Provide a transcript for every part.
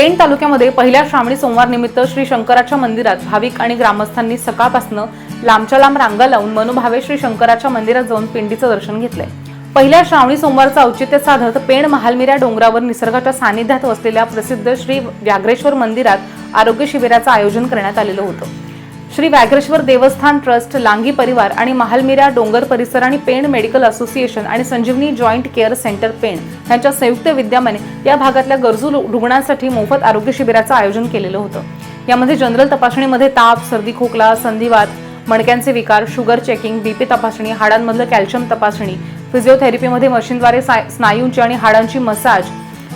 पेण तालुक्यामध्ये पहिल्या श्रावणी सोमवार निमित्त श्री शंकराच्या मंदिरात भाविक आणि ग्रामस्थांनी सकाळपासनं लांबच्या लांब रांगा लावून मनोभावे श्री शंकराच्या मंदिरात जाऊन पिंडीचं दर्शन घेतलंय. पहिल्या श्रावणी सोमवारचं औचित्य साधत पेण महालमिरा डोंगरावर निसर्गाच्या सानिध्यात वसलेल्या प्रसिद्ध श्री व्याघ्रेश्वर मंदिरात आरोग्य शिबिराचं आयोजन करण्यात आलेलं होतं. श्री व्याघ्रेश्वर देवस्थान ट्रस्ट लांगी परिवार आणि महालमिरा डोंगर परिसर आणि पेण मेडिकल असोसिएशन आणि Sanjeevani joint care centre Pen यांच्या संयुक्त विद्यमाने या भागातल्या गरजू रुग्णांसाठी मोफत आरोग्य शिबिराचं आयोजन केलेलं होतं. यामध्ये जनरल तपासणीमध्ये ताप सर्दी खोकला संधिवात मणक्यांचे विकार शुगर चेकिंग बीपी तपासणी हाडांमधलं कॅल्शियम तपासणी फिजिओथेरपीमध्ये मशीनद्वारे सा- स्नायूंची आणि हाडांची मसाज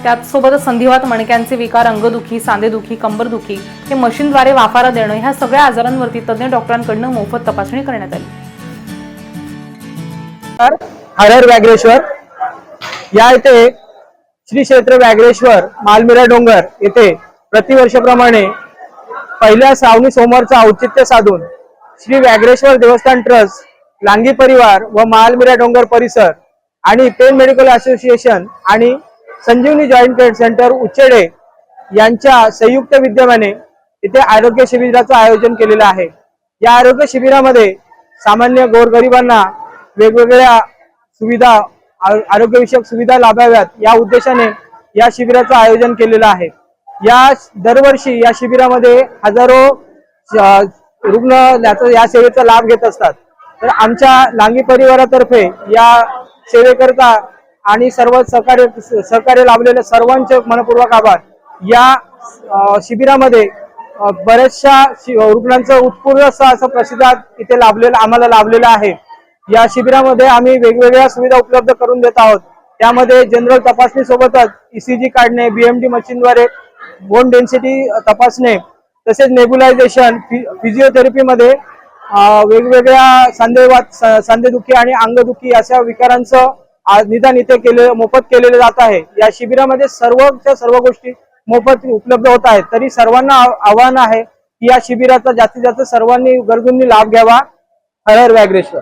त्याचसोबतच संधिवात मणक्यांचे विकार अंगदुखी सांधेदुखी कंबरदुखी हे मशीनद्वारे वाफारा देणं ह्या सगळ्या आजारांवरती तज्ज्ञ डॉक्टरांकडनं मोफत तपासणी करण्यात आली. तर हरहर व्याघ्रेश्वर. या येथे श्री क्षेत्र व्याघ्रेश्वर मालमिरा डोंगर येथे प्रतिवर्षाप्रमाणे पहिल्या श्रावणी सोमवारचं औचित्य साधून श्री व्याघ्रेश्वर देवस्थान ट्रस्ट लांगी परिवार व मालमिरा डोंगर परिसर आणि पेन मेडिकल असोसिएशन आणि Sanjeevani joint care centre Uchede यांच्या संयुक्त विद्यमाने इथे आरोग्य शिबिराचं आयोजन केलेलं आहे. या आरोग्य शिबिरामध्ये सामान्य गोरगरिबांना वेगवेगळ्या सुविधा आरोग्यविषयक सुविधा लाभाव्यात. या उद्देशाने या शिबिराचं आयोजन केलेलं आहे. या दरवर्षी या शिबिरामध्ये हजारो रुग्ण याचा या सेवेचा लाभ घेत असतात. तर आमच्या लांगी परिवारातर्फे या सेवेकरता आणि सर्व सहकार्य सहकार्य लाभलेले सर्वांचे मनपूर्वक आभार. या शिबिरामध्ये बऱ्याचशा शि- रुग्णांचं उत्पूर्ण असं असं प्रसिद्धात इथे लाभलेलं आम्हाला लाभलेलं आहे. या शिबिरामध्ये आम्ही वेगवेगळ्या सुविधा उपलब्ध करून देत आहोत. त्यामध्ये जनरल तपासणी सोबतच ईसीजी काढणे बीएमडी मशीनद्वारे बोन डेन्सिटी तपासणे तसेच नेब्युलायझेशन फिजिओथेरपीमध्ये वेगवेगळ्या सांधेवात स- सांधेदुखी आणि अंगदुखी अशा विकारांचं आज निदान इथे केले मोफत केलेलं जात आहे. या शिबिरामध्ये सर्वच्या सर्व गोष्टी मोफत उपलब्ध होत आहेत. तरी सर्वांना आव्हान आहे की या शिबिराचा जास्तीत जास्त सर्वांनी गरजूंनी लाभ घ्यावा. हर हर व्याघ्रेश्वर.